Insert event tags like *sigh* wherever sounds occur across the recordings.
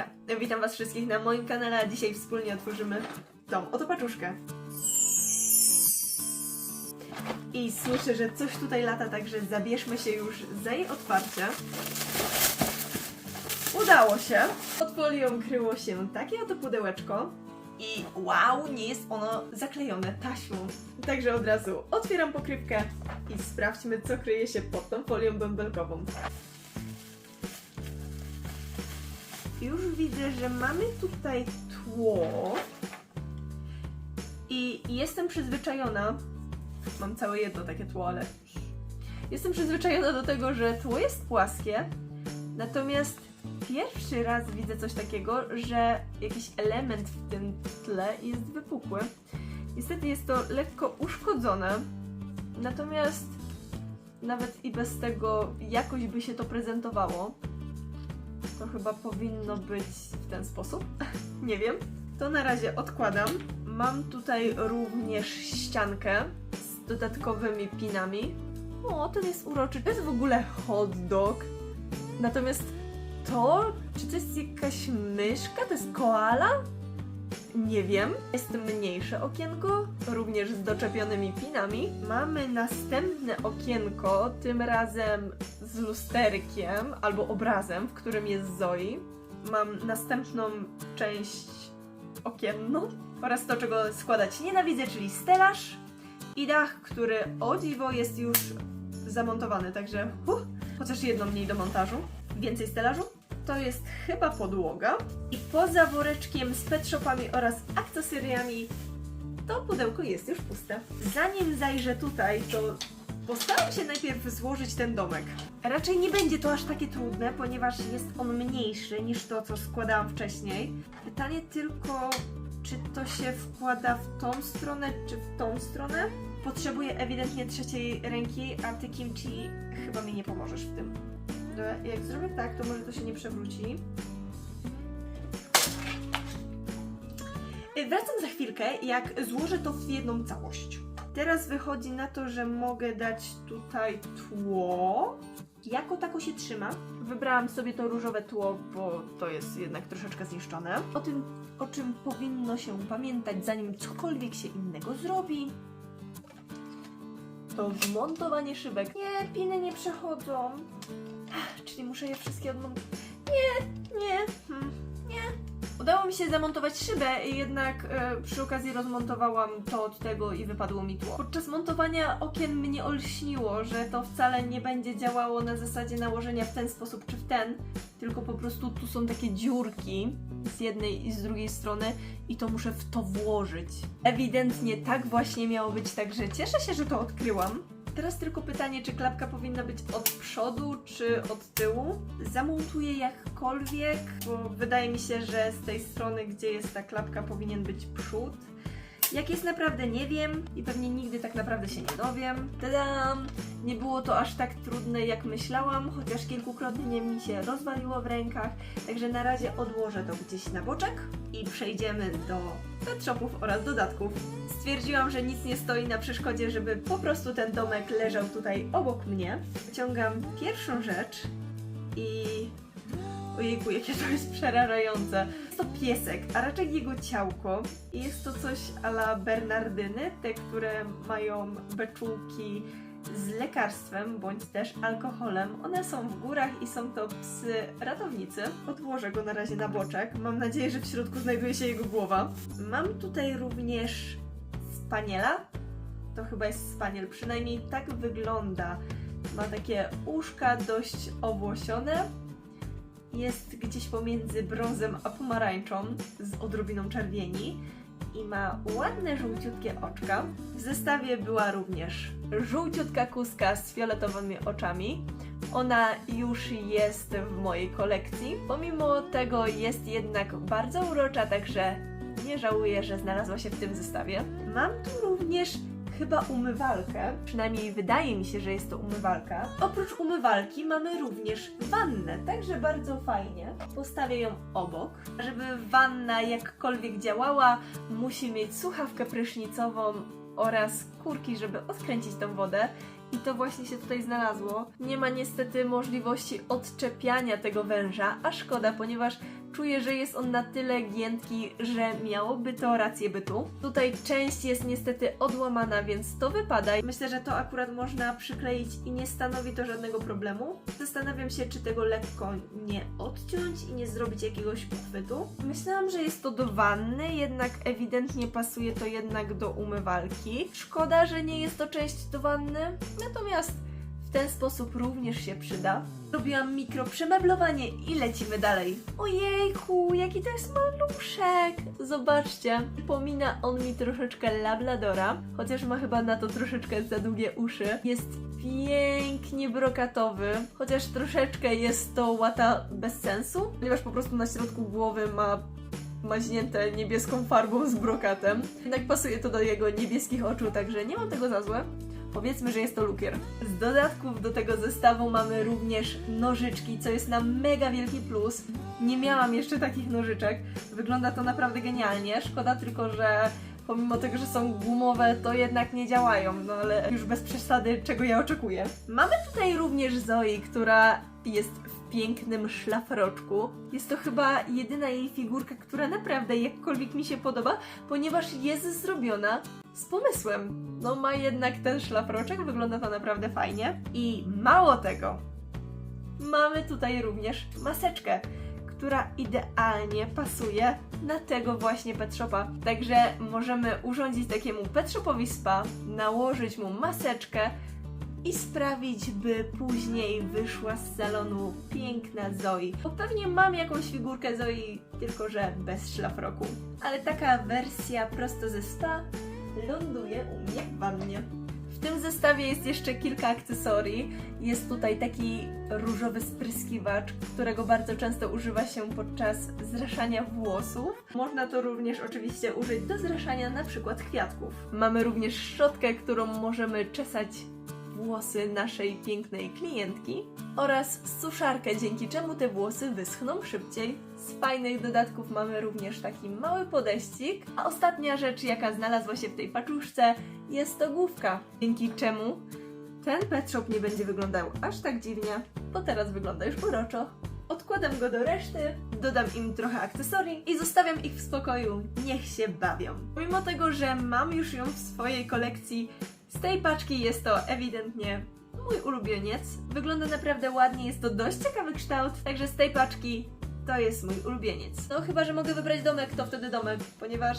Hejka! Witam Was wszystkich na moim kanale, a dzisiaj wspólnie otworzymy tą oto paczuszkę. I słyszę, że coś tutaj lata, także zabierzmy się już za jej otwarcie. Udało się! Pod folią kryło się takie oto pudełeczko. I wow, nie jest ono zaklejone taśmą. Także od razu otwieram pokrywkę i sprawdźmy, co kryje się pod tą folią bąbelkową. Już widzę, że mamy tutaj tło. I jestem przyzwyczajona. Mam całe jedno takie tło, ale. Jestem przyzwyczajona do tego, że tło jest płaskie. Natomiast pierwszy raz widzę coś takiego, że jakiś element w tym tle jest wypukły. Niestety jest to lekko uszkodzone. Natomiast nawet i bez tego jakoś by się to prezentowało. To chyba powinno być w ten sposób. *laughs* Nie wiem. To na razie odkładam. Mam tutaj również ściankę z dodatkowymi pinami. O, ten jest uroczy. To jest w ogóle hot dog. Natomiast to, czy to jest jakaś myszka? To jest koala? Nie wiem. Jest mniejsze okienko, również z doczepionymi pinami. Mamy następne okienko, tym razem z lusterkiem albo obrazem, w którym jest Zoe. Mam następną część okienną oraz to, czego składać nienawidzę, czyli stelaż i dach, który o dziwo jest już zamontowany, także huh, chociaż jedno mniej do montażu. Więcej stelażu. To jest chyba podłoga. I poza woreczkiem z pet shopami oraz akcesoriami to pudełko jest już puste. Zanim zajrzę tutaj, to postaram się najpierw złożyć ten domek. Raczej nie będzie to aż takie trudne, ponieważ jest on mniejszy niż to, co składałam wcześniej. Pytanie tylko, czy to się wkłada w tą stronę, czy w tą stronę? Potrzebuję ewidentnie trzeciej ręki, a ty Kimchi chyba mi nie pomożesz w tym. Dobra, Jak zrobię tak, to może to się nie przewróci. Y, Wracam za chwilkę, jak złożę to w jedną całość. Teraz wychodzi na to, że mogę dać tutaj tło. Jako tako się trzyma. Wybrałam sobie to różowe tło, bo to jest jednak troszeczkę zniszczone. O tym, o czym powinno się pamiętać, zanim cokolwiek się innego zrobi, to wmontowanie szybek. Nie, piny nie przechodzą. Czyli muszę je wszystkie odmontować. Nie, nie, hmm, nie. Udało mi się zamontować szybę, jednak e, przy okazji rozmontowałam to od tego i wypadło mi tło. Podczas montowania okien mnie olśniło, że to wcale nie będzie działało na zasadzie nałożenia w ten sposób czy w ten, tylko po prostu tu są takie dziurki z jednej i z drugiej strony i to muszę w to włożyć. Ewidentnie tak właśnie miało być, także cieszę się, że to odkryłam. Teraz tylko pytanie, czy klapka powinna być od przodu, czy od tyłu? Zamontuję jakkolwiek, bo wydaje mi się, że z tej strony, gdzie jest ta klapka, powinien być przód. Jak jest naprawdę nie wiem i pewnie nigdy tak naprawdę się nie dowiem. Tadam! Nie było to aż tak trudne jak myślałam, chociaż kilkukrotnie mi się rozwaliło w rękach. Także na razie odłożę to gdzieś na boczek i przejdziemy do pet shopów oraz dodatków. Stwierdziłam, że nic nie stoi na przeszkodzie, żeby po prostu ten domek leżał tutaj obok mnie. Wyciągam pierwszą rzecz i Ojejku, jakie to jest przerażające. Jest to piesek, a raczej jego ciałko. I jest to coś ala Bernardyny, te, które mają beczułki z lekarstwem bądź też alkoholem. One są w górach i są to psy ratownicy. Odłożę go na razie na boczek. Mam nadzieję, że w środku znajduje się jego głowa. Mam tutaj również spaniela. To chyba jest spaniel, przynajmniej tak wygląda. Ma takie uszka dość owłosione, jest gdzieś pomiędzy brązem a pomarańczą z odrobiną czerwieni i ma ładne żółciutkie oczka. W zestawie była również żółciutka kuska z fioletowymi oczami. Ona już jest w mojej kolekcji. Pomimo tego jest jednak bardzo urocza, także nie żałuję, że znalazła się w tym zestawie. Mam tu również chyba umywalkę, przynajmniej wydaje mi się, że jest to umywalka. Oprócz umywalki mamy również wannę, także bardzo fajnie. Postawię ją obok. Żeby wanna jakkolwiek działała, musi mieć słuchawkę prysznicową oraz kurki, żeby odkręcić tą wodę. I to właśnie się tutaj znalazło. Nie ma niestety możliwości odczepiania tego węża, a szkoda, ponieważ Czuję, że jest on na tyle giętki, że miałoby to rację bytu. Tutaj część jest niestety odłamana, więc to wypada. Myślę, że to akurat można przykleić i nie stanowi to żadnego problemu. Zastanawiam się, czy tego lekko nie odciąć i nie zrobić jakiegoś uchwytu. Myślałam, że jest to do wanny, jednak ewidentnie pasuje to jednak do umywalki. Szkoda, że nie jest to część do wanny, natomiast w ten sposób również się przyda. Robiłam mikro przemeblowanie i lecimy dalej. Ojejku, jaki to jest maluszek! Zobaczcie, przypomina on mi troszeczkę labladora, chociaż ma chyba na to troszeczkę za długie uszy. Jest pięknie brokatowy, chociaż troszeczkę jest to łata bez sensu, ponieważ po prostu na środku głowy ma maźnięte niebieską farbą z brokatem. Jednak pasuje to do jego niebieskich oczu, także nie mam tego za złe. Powiedzmy, że jest to lukier. Z dodatków do tego zestawu mamy również nożyczki, co jest na mega wielki plus. Nie miałam jeszcze takich nożyczek. Wygląda to naprawdę genialnie. Szkoda tylko, że pomimo tego, że są gumowe, to jednak nie działają. No ale już bez przesady, czego ja oczekuję. Mamy tutaj również Zoe, która jest w pięknym szlafroczku. Jest to chyba jedyna jej figurka, która naprawdę jakkolwiek mi się podoba, ponieważ jest zrobiona z pomysłem. No ma jednak ten szlafroczek, wygląda to naprawdę fajnie. I mało tego, mamy tutaj również maseczkę, która idealnie pasuje na tego właśnie pet shopa. Także możemy urządzić takiemu pet shopowi spa, nałożyć mu maseczkę i sprawić, by później wyszła z salonu piękna Zoe. Bo pewnie mam jakąś figurkę Zoe, tylko że bez szlafroku. Ale taka wersja prosto ze spa ląduje u mnie w wannie. W tym zestawie jest jeszcze kilka akcesorii. Jest tutaj taki różowy spryskiwacz, którego bardzo często używa się podczas zraszania włosów. Można to również oczywiście użyć do zraszania na przykład kwiatków. Mamy również szczotkę, którą możemy czesać włosy naszej pięknej klientki oraz suszarkę, dzięki czemu te włosy wyschną szybciej. Z fajnych dodatków mamy również taki mały podeścik, a ostatnia rzecz, jaka znalazła się w tej paczuszce, jest to główka, dzięki czemu ten pet shop nie będzie wyglądał aż tak dziwnie, bo teraz wygląda już uroczo. Odkładam go do reszty, dodam im trochę akcesorii i zostawiam ich w spokoju, niech się bawią. Pomimo tego, że mam już ją w swojej kolekcji, z tej paczki jest to ewidentnie mój ulubieniec. Wygląda naprawdę ładnie, jest to dość ciekawy kształt, także z tej paczki to jest mój ulubieniec. No chyba, że mogę wybrać domek, to wtedy domek, ponieważ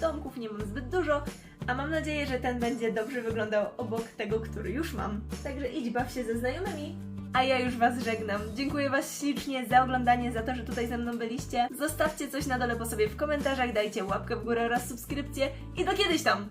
domków nie mam zbyt dużo, a mam nadzieję, że ten będzie dobrze wyglądał obok tego, który już mam. Także idź baw się ze znajomymi, a ja już Was żegnam. Dziękuję Was ślicznie za oglądanie, za to, że tutaj ze mną byliście. Zostawcie coś na dole po sobie w komentarzach, dajcie łapkę w górę oraz subskrypcję i do kiedyś tam!